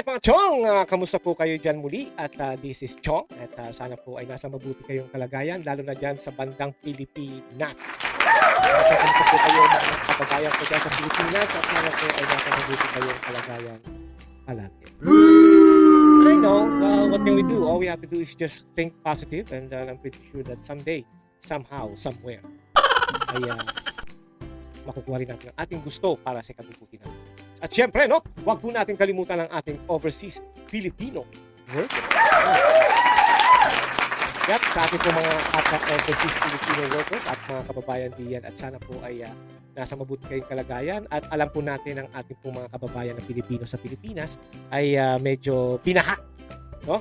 Alright mga Chong, Ah, kamusta po kayo dyan muli? At ah, this is Chong at ah, sana po ay nasa mabuti kayong kalagayan lalo na dyan sa bandang Pilipinas. Nasa kamusta po kayo mga kababayan ko dyan sa Pilipinas at sana po ay nasa mabuti kayong kalagayan palagi. I know, uh, what can we do? All we have to do is just think positive and uh, I'm pretty sure that someday, somehow, somewhere, ay uh, makukuha rin natin ang ating gusto para sa kabubuti natin. At syempre, no, wag po natin kalimutan ang ating overseas Filipino workers. Yep, sa ating po mga overseas Filipino workers at mga kababayan diyan at sana po ay ah, nasa mabuti kayong kalagayan at alam po natin ang ating po mga kababayan na Pilipino sa Pilipinas ay ah, medyo pinaha, no?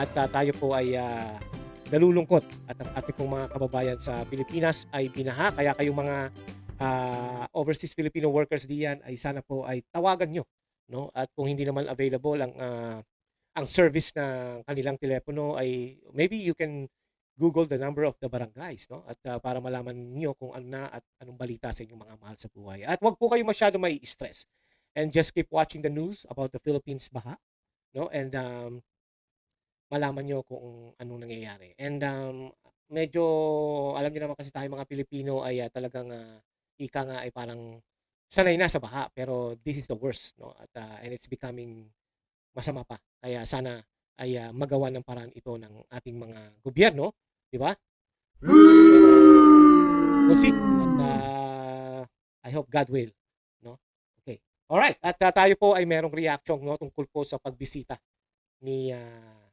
At ah, tayo po ay ah, nalulungkot at ang ating pong mga kababayan sa Pilipinas ay binaha kaya kayong mga ah, overseas Filipino workers diyan ay sana po ay tawagan nyo no? At kung hindi naman available ang ah, ang service ng kanilang telepono ay maybe you can Google the number of the barangays no? At ah, para malaman niyo kung ano na at anong balita sa inyong mga mahal sa buhay. At wag po kayo masyado may stress and just keep watching the news about the Philippines baha no? And um, malaman nyo kung anong nangyayari. And um, medyo alam niyo naman kasi tayo mga Pilipino ay ah, talagang ah, ika nga ay parang sanay na sa baha pero this is the worst no? At ah, and it's becoming masama pa. Kaya sana ay ah, magawa ng paraan ito ng ating mga gobyerno di ba? We'll see. At ah, I hope God will no? Okay. All right at ah, tayo po ay merong reaction no tungkol po sa pagbisita ni ah,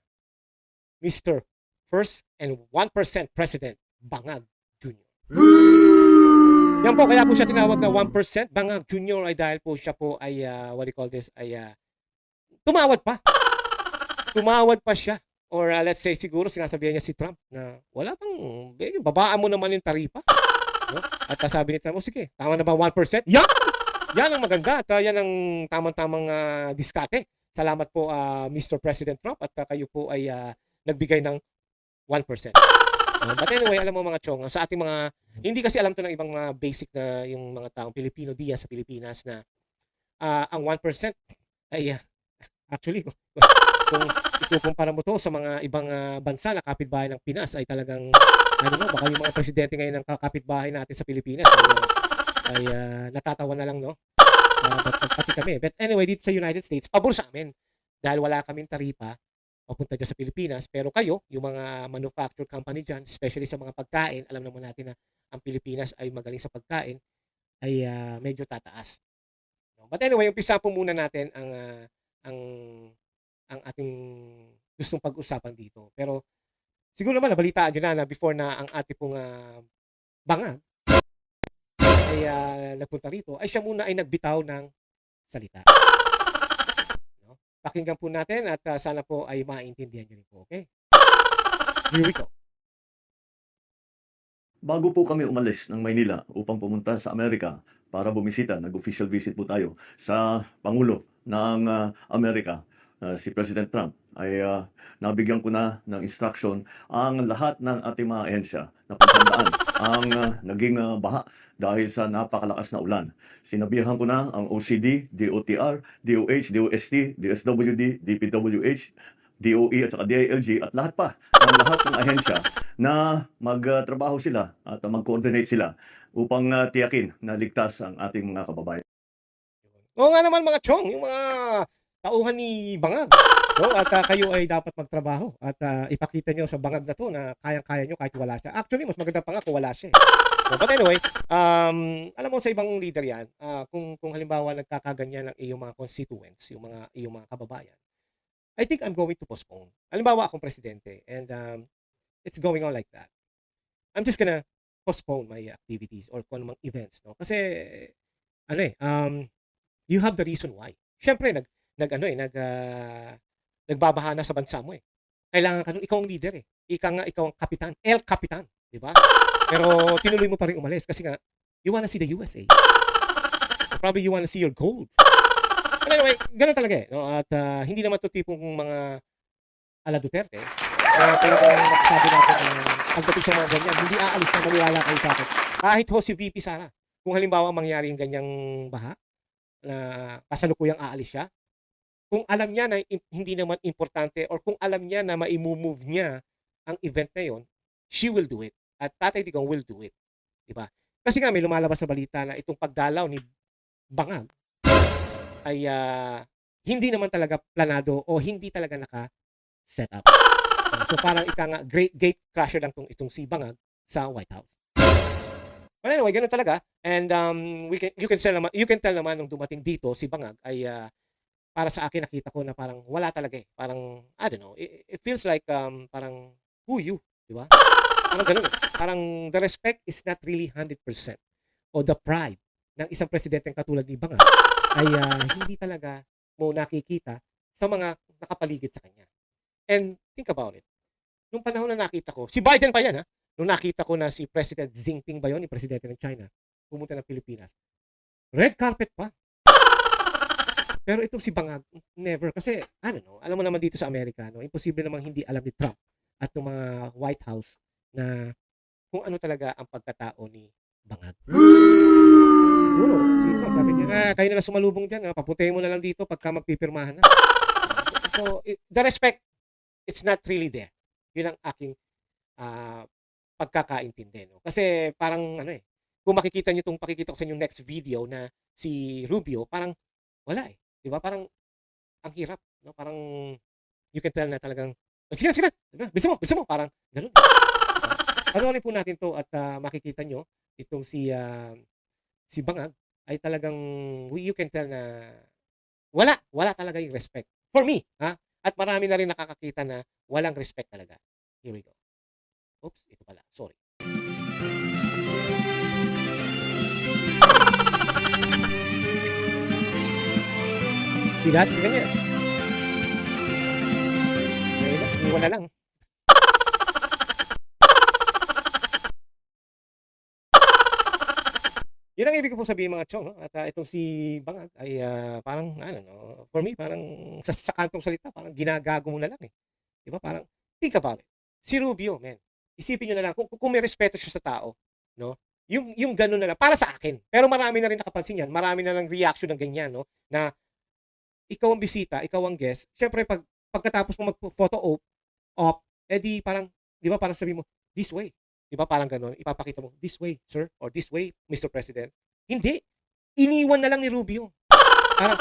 Mr. First and 1% President Bangag Jr. Yan po, kaya po siya tinawag na 1%. Bangag Jr. ay dahil po siya po ay, ah, what do you call this, ay ah, tumawad pa. Tumawad pa siya. Or ah, let's say siguro sinasabihan niya si Trump na wala pang, eh, babaan mo naman yung taripa. No? At ah, sabi ni Trump, oh, sige, tama na ba 1%? Yan! Yan ang maganda at ah, yan ang tamang-tamang ah, diskate. Salamat po ah, Mr. President Trump at ah, kayo po ay ah, nagbigay ng 1%. Uh, but anyway, alam mo mga chong, sa ating mga, hindi kasi alam to ng ibang mga basic na yung mga taong Pilipino diyan sa Pilipinas na ah, ang 1% ay ah, actually kung, kung ikukumpara mo to sa mga ibang ah, bansa na kapitbahay ng Pinas ay talagang ano no, baka yung mga presidente ngayon ng kapitbahay natin sa Pilipinas ay, ah, ay ah, natatawa na lang no. Ah, but, pati kami. But anyway, dito sa United States, pabor sa amin. Dahil wala kaming taripa, papunta dyan sa Pilipinas. Pero kayo, yung mga manufacturer company dyan, especially sa mga pagkain, alam naman natin na ang Pilipinas ay magaling sa pagkain, ay ah, medyo tataas. But anyway, umpisa po muna natin ang ah, ang ang ating gustong pag-usapan dito. Pero siguro naman nabalitaan nyo na na before na ang ating pong ah, bangag ay ah, nagpunta rito, ay siya muna ay nagbitaw ng salita. Pakinggan po natin at ah, sana po ay maintindihan nyo rin po. Okay? Here we go. Bago po kami umalis ng Maynila upang pumunta sa Amerika para bumisita, nag-official visit po tayo sa Pangulo ng ah, Amerika, ah, si President Trump, ay ah, nabigyan ko na ng instruction ang lahat ng ating mga ahensya na paghandaan ang ah, naging ah, baha dahil sa napakalakas na ulan. Sinabihan ko na ang OCD, DOTR, DOH, DOST, DSWD, DPWH, DOE at saka DILG at lahat pa ng lahat ng ahensya na magtrabaho sila at mag-coordinate sila upang ah, tiyakin na ligtas ang ating mga kababayan. Oo nga naman mga chong, yung mga tauhan ni Bangag. No? At ah, kayo ay dapat magtrabaho at ah, ipakita nyo sa Bangag na to na kayang-kaya nyo kahit wala siya. Actually, mas maganda pa nga kung wala siya. eh. No, but anyway, um, alam mo sa ibang leader yan, ah, kung, kung halimbawa nagkakaganyan ang iyong mga constituents, yung mga, iyong mga kababayan, I think I'm going to postpone. Halimbawa akong presidente and um, it's going on like that. I'm just gonna postpone my activities or kung anumang events. No? Kasi, ano eh, um, you have the reason why. Siyempre, nag, nag ano eh, nag, ah, nagbabaha na sa bansa mo eh. Kailangan ka nun, ikaw ang leader eh. Ika nga, ikaw ang kapitan. El Kapitan. Di ba? Pero tinuloy mo pa rin umalis kasi nga, you wanna see the USA. Probably you wanna see your gold. But anyway, ganun talaga eh. No? At ah, hindi naman to tipong mga ala Duterte. Na talagang masasabi natin na pagdating sa mga ganyan, hindi aalis na maniwala kayo sa akin. Kahit ho si VP Sara, kung halimbawa mangyari yung ganyang baha, na kasalukuyang aalis siya, kung alam niya na hindi naman importante or kung alam niya na mai-move niya ang event na yon, she will do it. At Tatay Digong will do it. Di ba? Kasi nga may lumalabas sa balita na itong pagdalaw ni Bangag ay ah, hindi naman talaga planado o hindi talaga naka-set up. So parang ika nga, great gate crasher lang tong itong si Bangag sa White House. But anyway, ganun talaga. And um, we can, you can tell naman, you can tell naman nung dumating dito si Bangag ay ah, para sa akin nakita ko na parang wala talaga eh. Parang I don't know, it, it feels like um, parang who you, di ba? Parang ganun. eh. Parang the respect is not really 100% o the pride ng isang presidente katulad ni Bangag ay ah, hindi talaga mo nakikita sa mga nakapaligid sa kanya. And think about it. Nung panahon na nakita ko, si Biden pa yan ha, nung nakita ko na si President Xi Jinping ba yun, yung presidente ng China, pumunta ng Pilipinas. Red carpet pa. Pero itong si Bangag, never. Kasi, I don't know, alam mo naman dito sa Amerika, no, imposible namang hindi alam ni Trump at ng mga White House na kung ano talaga ang pagkatao ni Bangag. Siguro, si Trump, sabi niya, ah, kayo na lang sumalubong dyan, ah, papuntahin mo na lang dito pagka magpipirmahan na. So, it- the respect, it's not really there. Yun ang aking ah, pagkakaintindi. No? Kasi parang ano eh, kung makikita nyo itong pakikita ko sa inyong next video na si Rubio, parang wala eh. Di ba? Parang ang hirap. No? Parang you can tell na talagang, "Oh, sige na, sige na. Diba? Bisa mo, bisa mo. Parang ganun. Panoorin po natin to at ah, makikita nyo itong si ah, si Bangag ay talagang you can tell na wala, wala talaga yung respect. For me, ha? At marami na rin nakakakita na walang respect talaga. Here we go. Oops, ito pala. Sorry. Lahat, ganyan. Ngayon na, iwan na lang. Yun ang ibig ko pong sabihin mga chong, no? At ah, itong si Bangag ay ah, parang, ano, no? For me, parang sa, sa kantong salita, parang ginagago mo na lang eh. Di ba? Parang, think about it. Si Rubio, man. Isipin nyo na lang, kung, kung may respeto siya sa tao, no? Yung, yung ganun na lang, para sa akin. Pero marami na rin nakapansin yan. Marami na lang reaction ng ganyan, no? Na, ikaw ang bisita, ikaw ang guest. Siyempre, pag, pagkatapos mo mag-photo op, op, edi parang, di ba, parang sabi mo, this way. Di ba, parang ganun. Ipapakita mo, this way, sir, or this way, Mr. President. Hindi. Iniwan na lang ni Rubio. Parang,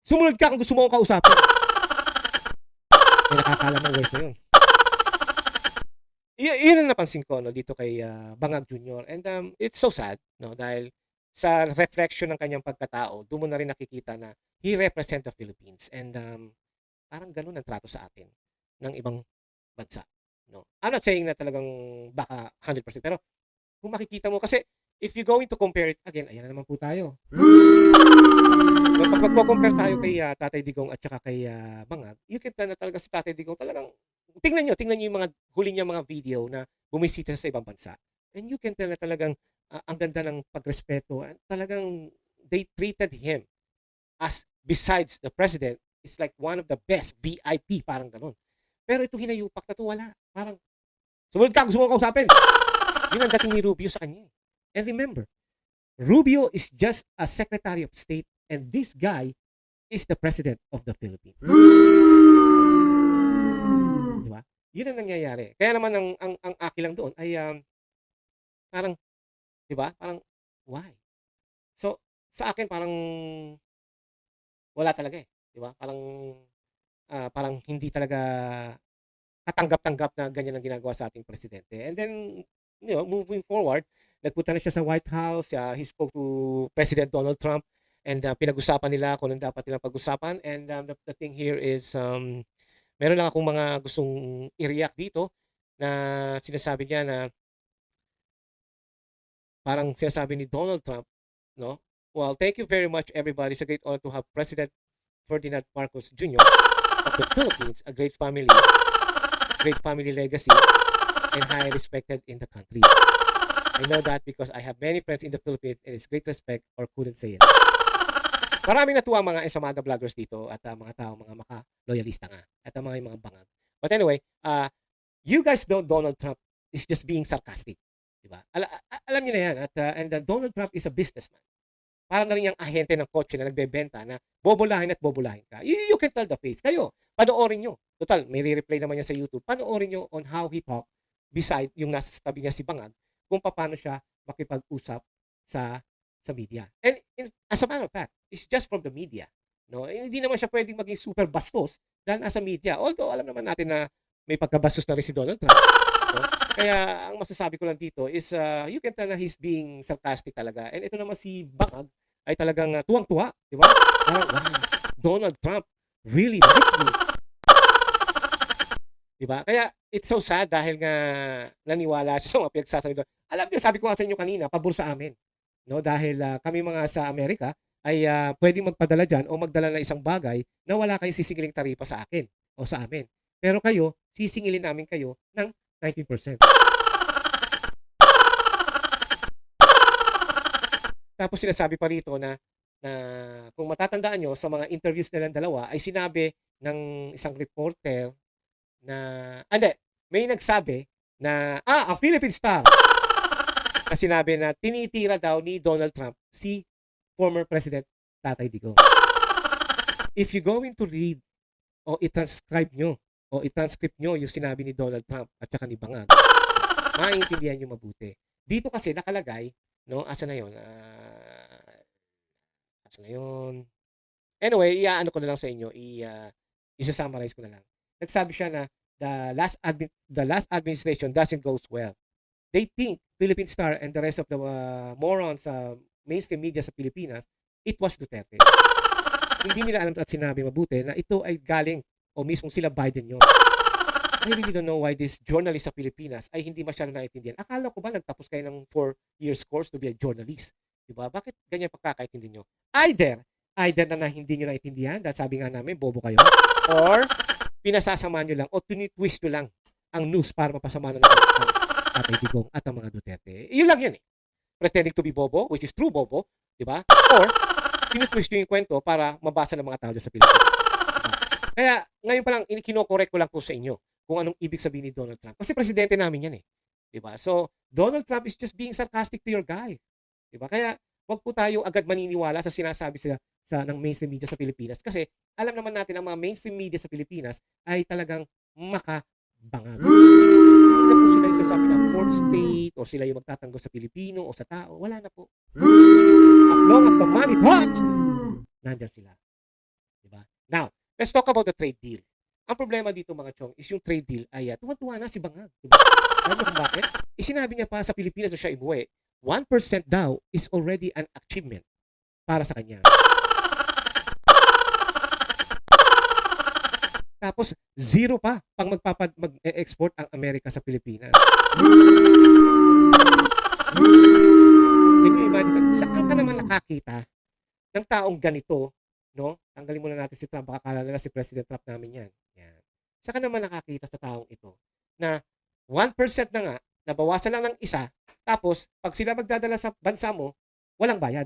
sumunod ka kung gusto mo akong kausapin. May nakakaalam ng words na yun. Y- yun ang napansin ko no, dito kay ah, Bangag Jr. And um, it's so sad no, dahil sa reflection ng kanyang pagkatao, doon mo na rin nakikita na he represent the Philippines. And um, parang ganun ang trato sa atin ng ibang bansa. No? I'm not saying na talagang baka 100%, pero kung makikita mo, kasi if you going to compare it, again, ayan na naman po tayo. So, pag magko-compare tayo kay ah, Tatay Digong at saka kay ah, Bangag, you can tell na talaga si Tatay Digong talagang, tingnan nyo, tingnan nyo yung mga huli niya mga video na bumisita sa ibang bansa. And you can tell na talagang ah, ang ganda ng pagrespeto. And talagang they treated him as besides the president, is like one of the best VIP, parang ganun. Pero ito hinayupak na to, wala. Parang, sumunod ka, gusto mo kausapin. Yun ang dating ni Rubio sa kanya. eh. And remember, Rubio is just a Secretary of State and this guy is the President of the Philippines. Di ba? Yun ang nangyayari. Kaya naman ang, ang, ang aki lang doon ay um, parang, di ba? Parang, why? So, sa akin parang wala talaga eh. Di ba? Parang, ah, parang hindi talaga katanggap-tanggap na ganyan ang ginagawa sa ating presidente. And then, you know, moving forward, nagpunta na siya sa White House, ah, he spoke to President Donald Trump, and ah, pinag-usapan nila kung ano dapat nilang pag-usapan. And um, the, the thing here is, um, meron lang akong mga gustong i-react dito na sinasabi niya na parang sinasabi ni Donald Trump, no? Well, thank you very much everybody. It's a great honor to have President Ferdinand Marcos Jr. of the Philippines, a great family, great family legacy, and highly respected in the country. I know that because I have many friends in the Philippines and it's great respect or couldn't say it. Maraming natuwa mga Ensamada vloggers dito at ah, mga tao, mga maka-loyalista nga at ang mga, mga bangag. But anyway, uh, you guys know Donald Trump is just being sarcastic. Diba? Ala- a- alam niyo na yan. At, uh, and uh, Donald Trump is a businessman. parang na rin yung ahente ng kotse na nagbebenta na bobolahin at bobolahin ka. You, you can tell the face. Kayo, panoorin nyo. Total, may re-replay naman yan sa YouTube. Panoorin nyo on how he talk beside yung nasa tabi niya si Bangag kung paano siya makipag-usap sa sa media. And in- as a matter of fact, it's just from the media. No, Eh, hindi naman siya pwedeng maging super bastos dahil nasa media. Although alam naman natin na may pagkabastos na rin si Donald Trump. Kaya ang masasabi ko lang dito is uh, you can tell na he's being sarcastic talaga. And ito naman si Bangag ay talagang uh, tuwang-tuwa, di ba? Parang, wow, Donald Trump really likes me. Di ba? Kaya it's so sad dahil nga naniwala siya sa mga pinagsasabi doon. Alam niyo, sabi ko nga sa inyo kanina, pabor sa amin. No? Dahil ah, kami mga sa Amerika ay ah, pwedeng magpadala dyan o magdala ng isang bagay na wala kayong sisingiling taripa sa akin o sa amin. Pero kayo, sisingilin namin kayo ng 19%. Tapos sinasabi pa rito na na kung matatandaan nyo sa mga interviews nilang dalawa ay sinabi ng isang reporter na ah, hindi, may nagsabi na ah, ang Philippine Star na sinabi na tinitira daw ni Donald Trump si former President Tatay Digong. If you going to read o i-transcribe nyo o i-transcript nyo yung sinabi ni Donald Trump at saka ni Bangag, maintindihan nyo mabuti. Dito kasi nakalagay, no, asa na yun? Ah, asa na yun? Anyway, iaano ko na lang sa inyo, i, ah, isa-summarize ko na lang. Nagsabi siya na the last admin, the last administration doesn't goes well. They think Philippine Star and the rest of the uh, morons sa mainstream media sa Pilipinas, it was Duterte. Hindi nila alam at sinabi mabuti na ito ay galing o mismo sila Biden yun. I really don't know why this journalist sa Pilipinas ay hindi masyado naiintindihan. Akala ko ba nagtapos kayo ng 4 years course to be a journalist? Diba? Bakit ganyan pagkakaintindi nyo? Either, either na, na hindi nyo naintindihan dahil sabi nga namin, bobo kayo. Or, pinasasama nyo lang o tinitwist nyo lang ang news para mapasama na ang Tatay Digong at ang mga Duterte. Yun lang yun eh. Pretending to be bobo, which is true bobo, di ba? Or, tinitwist nyo yung kwento para mabasa ng mga tao dyan sa Pilipinas. Diba? Kaya, ngayon pa lang, kinokorek ko lang po sa inyo kung anong ibig sabihin ni Donald Trump. Kasi presidente namin yan eh. Di ba? So, Donald Trump is just being sarcastic to your guy. Di ba? Kaya, wag po tayo agad maniniwala sa sinasabi sila sa ng mainstream media sa Pilipinas kasi alam naman natin ang mga mainstream media sa Pilipinas ay talagang makabangag. Hindi na po sila yung sasabi na fourth state o sila yung magtatanggol sa Pilipino o sa tao. Wala na po. As long as the money talks, nandyan sila. Diba? Now, let's talk about the trade deal. Ang problema dito mga chong is yung trade deal ay uh, na si Bangag. Diba? Alam kung bakit? Eh, sinabi niya pa sa Pilipinas na siya ibuwi, 1% daw is already an achievement para sa kanya. Tapos, zero pa pang magpapad, mag-export ang Amerika sa Pilipinas. Can you imagine? Saan ka naman nakakita ng taong ganito, no? Tanggalin muna natin si Trump, baka kala nila si President Trump namin yan. yan. Saan ka naman nakakita sa taong ito na 1% na nga, nabawasan lang ng isa, tapos pag sila magdadala sa bansa mo, walang bayad.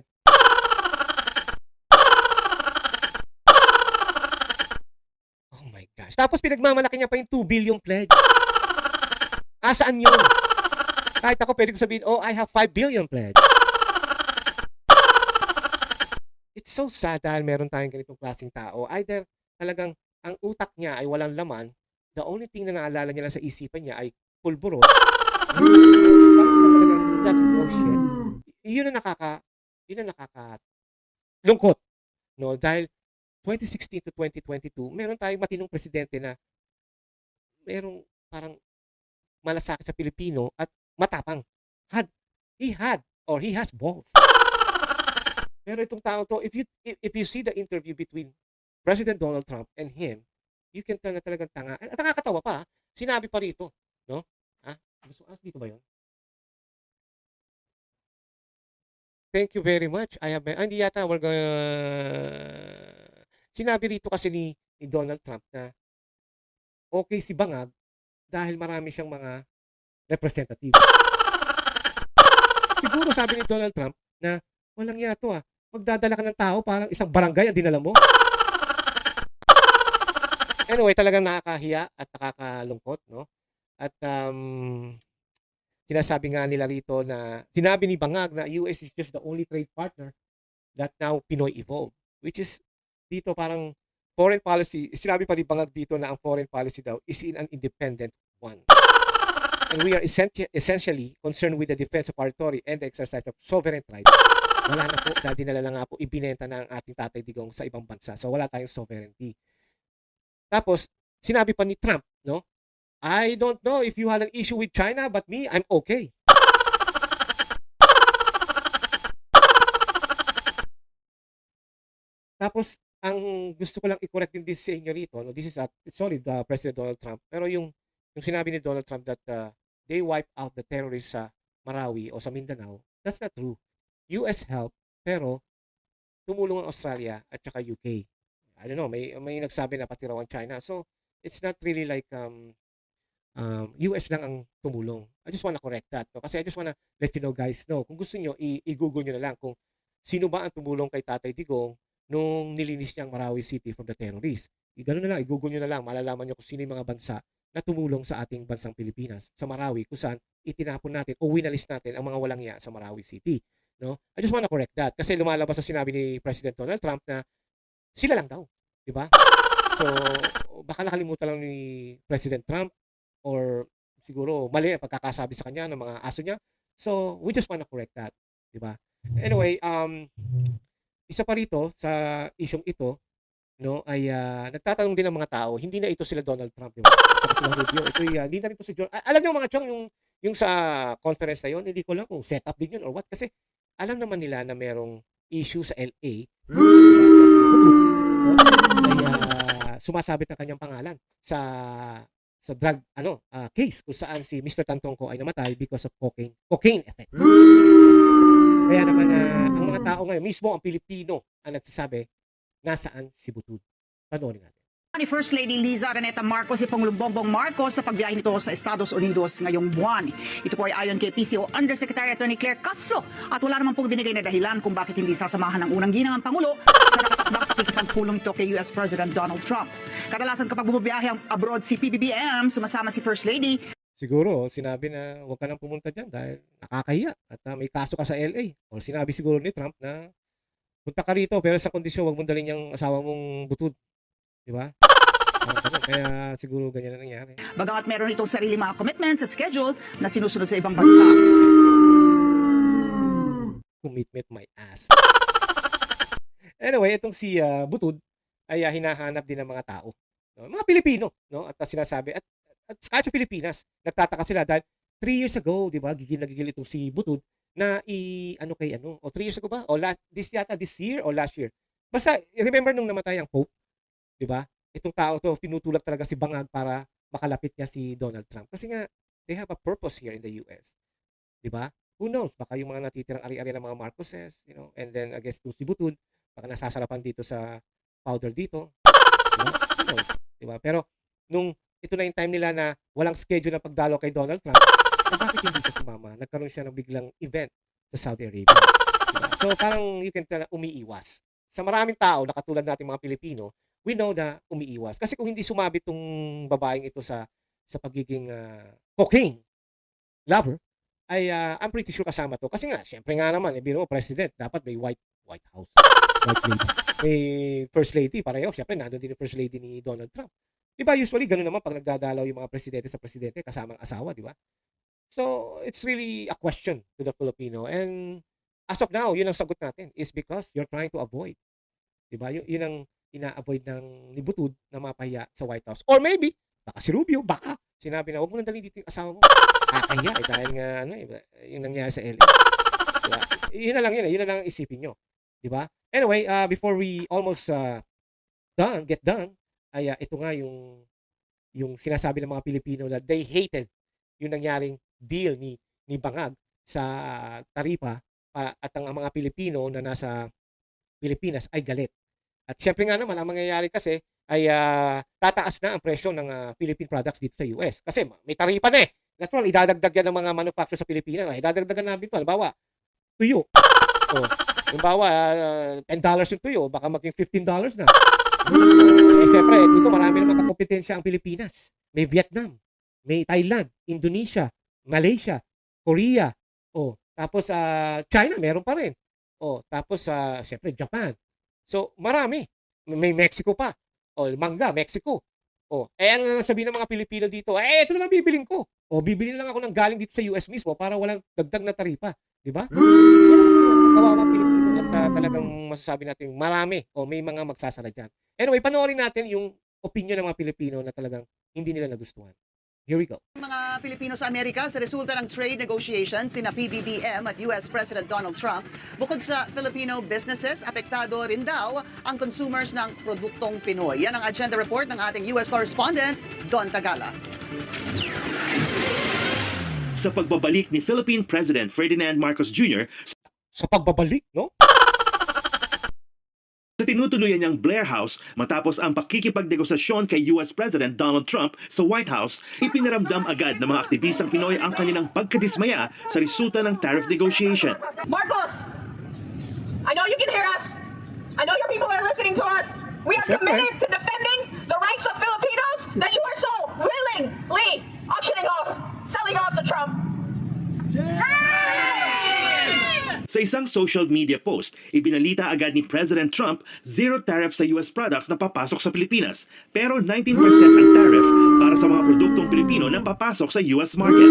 Oh my gosh. Tapos pinagmamalaki niya pa yung 2 billion pledge. Asaan yun? Kahit ako pwede ko sabihin, oh, I have 5 billion pledge. It's so sad dahil meron tayong ganitong klaseng tao. Either talagang ang utak niya ay walang laman, the only thing na naalala niya lang sa isipan niya ay pulburo. That's bullshit. Yun ang nakaka, yun ang nakaka lungkot. No? Dahil 2016 to 2022, meron tayong matinong presidente na merong parang malasakit sa Pilipino at matapang. Had, he had or he has balls. Pero itong tao to, if you if, you see the interview between President Donald Trump and him, you can tell na talagang tanga. At nakakatawa pa, sinabi pa rito, no? Ah, gusto ah, dito ba 'yon? Thank you very much. I have ah, hindi yata we're going Sinabi rito kasi ni, ni Donald Trump na okay si Bangag dahil marami siyang mga representative. Siguro sabi ni Donald Trump na walang yato ah. Magdadala ka ng tao parang isang barangay ang dinala mo. Anyway, talagang nakakahiya at nakakalungkot, no? At um, sinasabi nga nila rito na sinabi ni Bangag na US is just the only trade partner that now Pinoy evolved. Which is, dito parang foreign policy, sinabi pa ni Bangag dito na ang foreign policy daw is in an independent one. And we are essenti- essentially concerned with the defense of our territory and the exercise of sovereign rights. Wala na po, dahil dinala na nga po, ibinenta na ang ating tatay digong sa ibang bansa. So wala tayong sovereignty. Tapos, sinabi pa ni Trump, no? I don't know if you had an issue with China, but me, I'm okay. Tapos, ang gusto ko lang i-correct din this sa inyo rito, no, this is a, sorry, the President Donald Trump, pero yung, yung sinabi ni Donald Trump that uh, they wipe out the terrorists sa Marawi o sa Mindanao, that's not true. US help, pero tumulong ang Australia at saka UK. I don't know, may, may nagsabi na pati raw ang China. So, it's not really like um, um, US lang ang tumulong. I just wanna correct that. No? Kasi I just wanna let you know guys, no, kung gusto nyo, i-google nyo na lang kung sino ba ang tumulong kay Tatay Digong nung nilinis niya ang Marawi City from the terrorists. I- Ganun na lang, i-google nyo na lang, malalaman nyo kung sino yung mga bansa na tumulong sa ating bansang Pilipinas, sa Marawi, kung itinapon natin o winalis natin ang mga walang iya sa Marawi City. No? I just wanna correct that kasi lumalabas sa sinabi ni President Donald Trump na sila lang daw, di ba? So, baka nakalimutan lang ni President Trump or siguro mali ang pagkakasabi sa kanya ng mga aso niya. So, we just wanna correct that, di ba? Anyway, um isa pa rito sa isyong ito, no, ay ah, nagtatanong din ang mga tao, hindi na ito sila Donald Trump, yung saka sila Rubio. Ito ah, hindi na rin ito si John. Alam niyo mga chong, yung yung sa conference na yun, hindi ko lang kung setup din yun or what kasi alam naman nila na merong issue sa LA ay ah, sumasabit ang kanyang pangalan sa sa drug ano ah, case kung saan si Mr. Tantongko ay namatay because of cocaine cocaine effect. Kaya naman ah, ang mga tao ngayon, mismo ang Pilipino ang nagsasabi, nasaan si Butud? Panoorin natin. Ni First Lady Liza Araneta Marcos si Pangulong Bongbong Marcos sa pagbiyahe nito sa Estados Unidos ngayong buwan. Ito po ay ayon kay PCO Undersecretary Attorney Claire Castro at wala naman pong binigay na dahilan kung bakit hindi sasamahan ng unang ginang ang Pangulo sa nakatakdang pakikipagpulong ito kay US President Donald Trump. Kadalasan kapag bumabiyahe ang abroad si PBBM, sumasama si First Lady Siguro, sinabi na huwag ka nang pumunta dyan dahil nakakahiya at ah, may kaso ka sa LA. O sinabi siguro ni Trump na punta ka rito pero sa kondisyon huwag mong dalhin yung asawa mong butud. Di ba? Kaya siguro ganyan na nangyari. Bagamat meron itong sarili mga commitments at schedule na sinusunod sa ibang bansa. commitment my ass. anyway, itong si ah, Butud ay ah, hinahanap din ng mga tao. No? Mga Pilipino. No? At ah, sinasabi, at, at kahit sa Pilipinas, nagtataka sila dahil 3 years ago, di ba, gigil na gigil itong si Butud na i, ano kay ano, o 3 years ago ba? O last, this yata, this year o last year. Basta, remember nung namatay ang Pope, di ba? Itong tao to, tinutulak talaga si Bangag para makalapit niya si Donald Trump. Kasi nga, they have a purpose here in the US. Di ba? Who knows? Baka yung mga natitirang ari-ari ng mga Marcoses, you know, and then I guess to si Butud, baka nasasarapan dito sa powder dito. Di ba? Who knows? Di ba? Pero, nung ito na yung time nila na walang schedule na pagdalo kay Donald Trump, eh, bakit hindi siya sumama? Nagkaroon siya ng biglang event sa Saudi Arabia. Diba? So, parang you can tell na umiiwas. Sa maraming tao, na katulad nating mga Pilipino, we know na umiiwas. Kasi kung hindi sumabit tong babaeng ito sa sa pagiging ah, cocaine lover, ay ah, I'm pretty sure kasama to. Kasi nga, syempre nga naman, eh, biro president, dapat may white White House. White lady. May first lady, pareho. Syempre, nandun din yung first lady ni Donald Trump. Di ba, usually, ganun naman pag nagdadalaw yung mga presidente sa presidente, kasamang asawa, di ba? So, it's really a question to the Filipino. And as of now, yun ang sagot natin is because you're trying to avoid. Di ba? Yun, yun ang ina-avoid ng ni Butud na mapahiya sa White House. Or maybe, baka si Rubio, baka, sinabi na, huwag mo nang dalhin dito yung asawa mo. Kakahiya, eh, dahil nga, ano, eh, yung nangyari sa LA. Diba? Yun na lang yun, eh. yun na lang ang isipin nyo. Di ba? Anyway, uh, before we almost uh, done, get done, ay uh, ito nga yung yung sinasabi ng mga Pilipino na they hated yung nangyaring deal ni ni Bangag sa Taripa pa- at ang mga Pilipino na nasa Pilipinas ay galit. At syempre nga naman, ang mangyayari kasi ay ah, tataas na ang presyo ng ah, Philippine products dito sa US. Kasi ma- may taripa na eh. Natural, idadagdag yan ng mga manufacturer sa Pilipinas. Ay, idadagdagan namin ito. Halimbawa, tuyo. O, halimbawa, ah, $10 yung tuyo, baka maging $15 na. Eh, syempre, dito marami naman kakompetensya ang Pilipinas. May Vietnam, may Thailand, Indonesia, Malaysia, Korea, o tapos ah, China, meron pa rin. Oh, tapos sa siyempre Japan. So, marami. May Mexico pa. O, mangga, Mexico. O, eh ano na sabihin ng mga Pilipino dito? Eh, ito na lang bibiling ko. O, bibili na lang ako ng galing dito sa US mismo para walang dagdag na taripa. Di ba? Kawawa Pilipino at ah, talagang masasabi natin marami o may mga magsasara dyan. Anyway, panoorin natin yung opinion ng mga Pilipino na talagang hindi nila nagustuhan. Here we go. Mga Pilipino sa Amerika sa resulta ng trade negotiations sina PBBM at US President Donald Trump, bukod sa Filipino businesses, apektado rin daw ang consumers ng produktong Pinoy. Yan ang agenda report ng ating US correspondent, Don Tagala. sa pagbabalik ni Philippine President Ferdinand Marcos Jr. Sa pagbabalik, no? Sa tinutuluyan niyang Blair House matapos ang pakikipagnegosasyon kay US President Donald Trump sa White House, ipinaramdam agad ng mga aktivistang Pinoy ang kanilang pagkadismaya sa resulta ng tariff negotiation. Marcos, I know you can hear us. I know your people are listening to us. We are committed to defending the rights of Filipinos that you are so willingly auctioning off, selling off to Trump. Sa isang social media post, ibinalita agad ni President Trump zero tariff sa US products na papasok sa Pilipinas, pero 19% ang tariff para sa mga produktong Pilipino na papasok sa US market.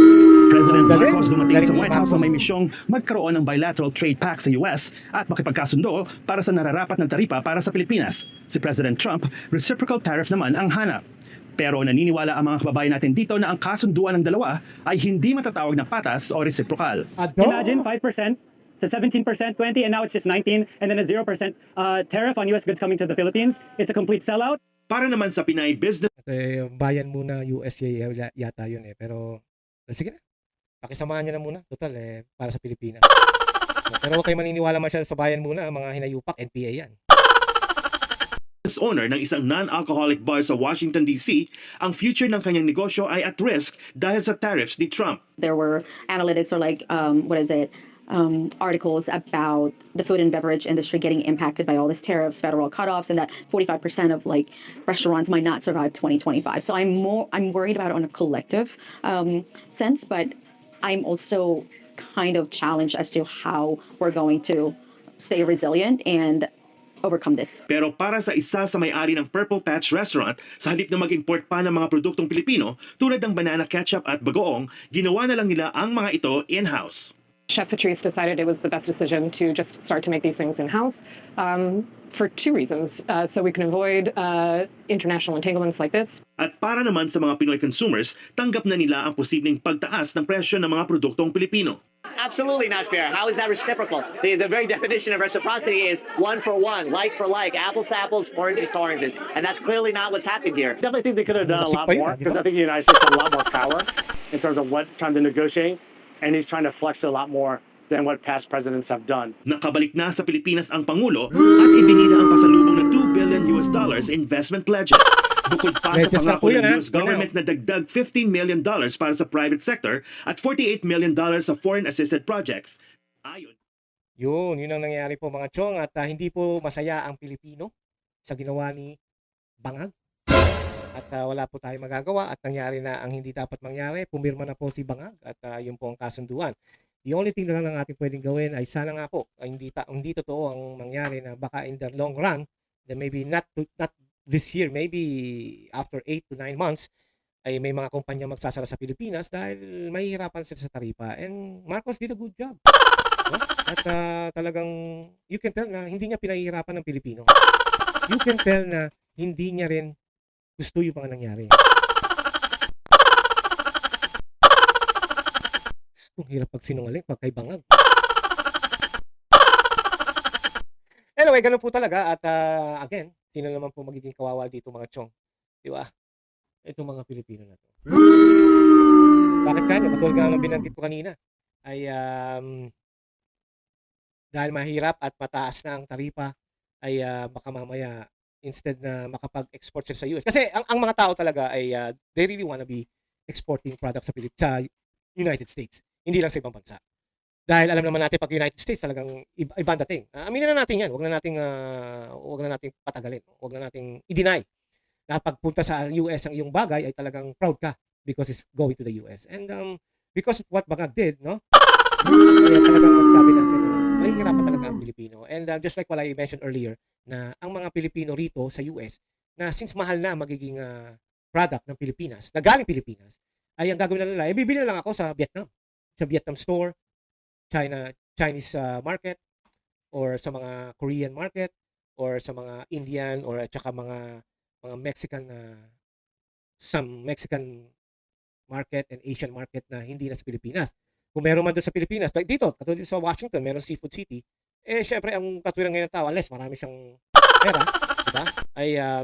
President. Marcos dumating sa White House na may misyong magkaroon ng bilateral trade pact sa US at makipagkasundo para sa nararapat na taripa para sa Pilipinas. Si President Trump, reciprocal tariff naman ang hanap. Pero naniniwala ang mga kababayan natin dito na ang kasunduan ng dalawa ay hindi matatawag na patas o reciprocal. Imagine 5% to 17%, 20, and now it's just 19, and then a 0% uh, tariff on U.S. goods coming to the Philippines. It's a complete sellout. Para naman sa Pinay business At eh, bayan muna USA y- yata yun eh. Pero, eh, sige na. Pakisamahan nyo na muna. Total eh, para sa Pilipinas. Pero huwag kayo maniniwala masyado sa bayan muna. Mga hinayupak, NPA yan. owner ng isang non-alcoholic bar sa Washington DC, ang future ng kanyang negosyo ay at risk dahil sa tariffs ni Trump. there were analytics or like um, what is it um, articles about the food and beverage industry getting impacted by all these tariffs federal cutoffs and that 45% of like restaurants might not survive 2025 so i'm more i'm worried about it on a collective um, sense but i'm also kind of challenged as to how we're going to stay resilient and overcome this Pero para sa isa sa may-ari ng Purple Patch Restaurant, sa halip na mag-import pa ng mga produktong Pilipino tulad ng banana ketchup at bagoong, ginawa na lang nila ang mga ito in-house. Chef Patrice decided it was the best decision to just start to make these things in house um, for two reasons. Uh, so we can avoid uh, international entanglements like this, At para naman sa mga Pinoy consumers, tanggap na nila ang posibleng pagtaas ng presyo ng mga produktong Pilipino. Absolutely not fair. How is that reciprocal? The, the very definition of reciprocity is one for one, like for like, apples to apples, oranges to oranges. And that's clearly not what's happened here. definitely think they could have done a lot more because? I think the United States has a lot more power in terms of what time to negotiate, and he's trying to flex it a lot more than what past presidents have done. Nakabalik na sa Pilipinas ang Pangulo at ibinida ang pasalubong na 2 billion US dollars investment pledges. Bukod pa sa pangako ng? US government na dagdag 15 million dollars para sa private sector at 48 million dollars sa foreign assisted projects. Ayon Yun, yun ang nangyayari po mga chong at ah, hindi po masaya ang Pilipino sa ginawa ni Bangag. At ah, wala po tayong magagawa at nangyari na ang hindi dapat mangyari. Pumirma na po si Bangag at ah, yun po ang kasunduan. The only thing na lang natin pwedeng gawin ay sana nga po ay hindi, ta- hindi totoo ang mangyari na baka in the long run, then maybe not to, not this year, maybe after 8 to 9 months, ay may mga kumpanya magsasara sa Pilipinas dahil mahihirapan sila sa taripa. And Marcos did a good job. No? At ah, talagang you can tell na hindi niya pinahihirapan ng Pilipino. You can tell na hindi niya rin gusto yung mga nangyari. Ang hirap pag sinungaling pag kay bangag. Anyway, ganun po talaga. At ah, again, sino naman po magiging kawawa dito mga chong? Di ba? Itong mga Pilipino na to. Bakit kanya? Katulad nga ng binanggit ko kanina ay um, dahil mahirap at mataas na ang taripa ay ah, baka mamaya instead na makapag-export sila sa US. Kasi ang, ang mga tao talaga ay ah, they really wanna be exporting products sa Pilip sa United States. Hindi lang sa ibang bansa. Dahil alam naman natin pag United States talagang iba, ibang dating. Ah, aminin na natin 'yan. Huwag na nating ah, huwag na nating patagalin. Huwag na nating i-deny na pagpunta sa US ang iyong bagay ay talagang proud ka because it's going to the US. And um, because what Bangag did, no? Kaya talagang magsabi natin, uh, mahihirapan talaga ang Pilipino. And uh, just like what I mentioned earlier, na ang mga Pilipino rito sa US, na since mahal na magiging uh, product ng Pilipinas, na galing Pilipinas, ay ang gagawin na nila, eh, bibili na lang ako sa Vietnam. Sa Vietnam store, China, Chinese uh, market, or sa mga Korean market, or sa mga Indian, or at saka mga, mga Mexican, uh, some Mexican market and Asian market na hindi na sa Pilipinas. Kung meron man doon sa Pilipinas, like dito, katulad dito sa Washington, meron Seafood City, eh syempre ang katwiran ngayon ng tao, unless marami siyang pera, diba? Ay, uh,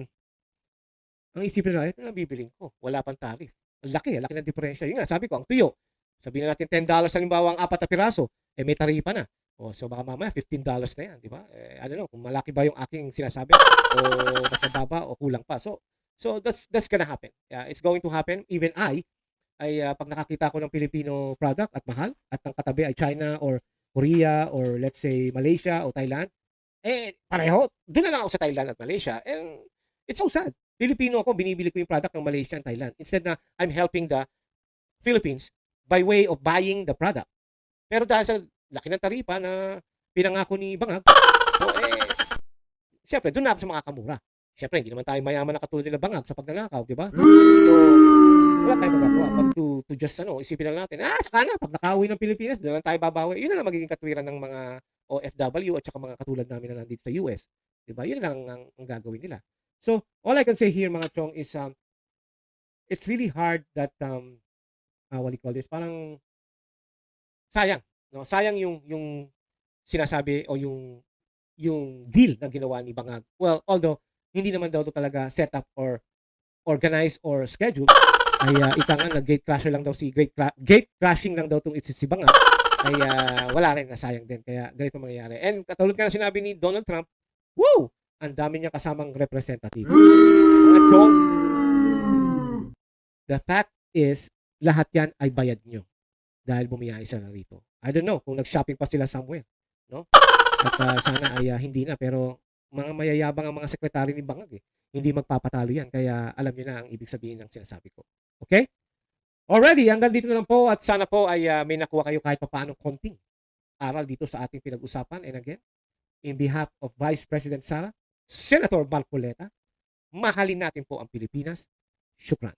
ang isipin nila, ito na bibiling ko. Wala pang tarif. Ang laki, ang laki ng diferensya. Yun nga, sabi ko, ang tuyo. Sabihin na natin $10 halimbawa ang apat na piraso, eh may taripa na. O, so baka mamaya $15 na yan, di ba? Eh, I don't know, kung malaki ba yung aking sinasabi o mas mababa o kulang pa. So, so that's that's gonna happen. Yeah, it's going to happen. Even I, ay uh, pag nakakita ko ng Filipino product at mahal at ang katabi ay China or Korea or let's say Malaysia o Thailand, eh pareho. Doon na lang ako sa Thailand at Malaysia. And it's so sad. Pilipino ako, binibili ko yung product ng Malaysia and Thailand. Instead na I'm helping the Philippines by way of buying the product. Pero dahil sa laki ng taripa na pinangako ni Bangag, so eh, syempre, doon na ako sa mga kamura. Syempre, hindi naman tayo mayaman na katulad nila Bangag sa pagnanakaw, di ba? So, wala tayong magagawa. Pag to, to just, ano, isipin lang natin, ah, saka na, pag nakauwi ng Pilipinas, doon lang tayo babawi. Yun lang magiging katwiran ng mga OFW at saka mga katulad namin na nandito sa US. Di ba? Yun lang ang, ang gagawin nila. So, all I can say here, mga chong, is um, it's really hard that, um, uh, what do you call this, parang sayang. No? Sayang yung, yung sinasabi o yung, yung deal na ginawa ni Bangag. Well, although, hindi naman daw to talaga set up or organized or scheduled, ay uh, ika nga, nag-gate crasher lang daw si, gate, cra- gate crashing lang daw itong si, si Bangag, ay uh, wala rin, nasayang din. Kaya ganito mangyayari. And katulad ka na sinabi ni Donald Trump, woo! Ang dami niya kasamang representative. Mga chong, the fact is, lahat yan ay bayad nyo dahil bumiyay sila rito. I don't know kung nag-shopping pa sila somewhere. No? At uh, sana ay uh, hindi na. Pero mga mayayabang ang mga sekretary ni Bangag eh. Hindi magpapatalo yan. Kaya alam niyo na ang ibig sabihin ng sinasabi ko. Okay? Already, hanggang dito na lang po at sana po ay uh, may nakuha kayo kahit paano konting aral dito sa ating pinag-usapan. And again, in behalf of Vice President Sara, Senator Marcoleta, mahalin natin po ang Pilipinas. Shukran.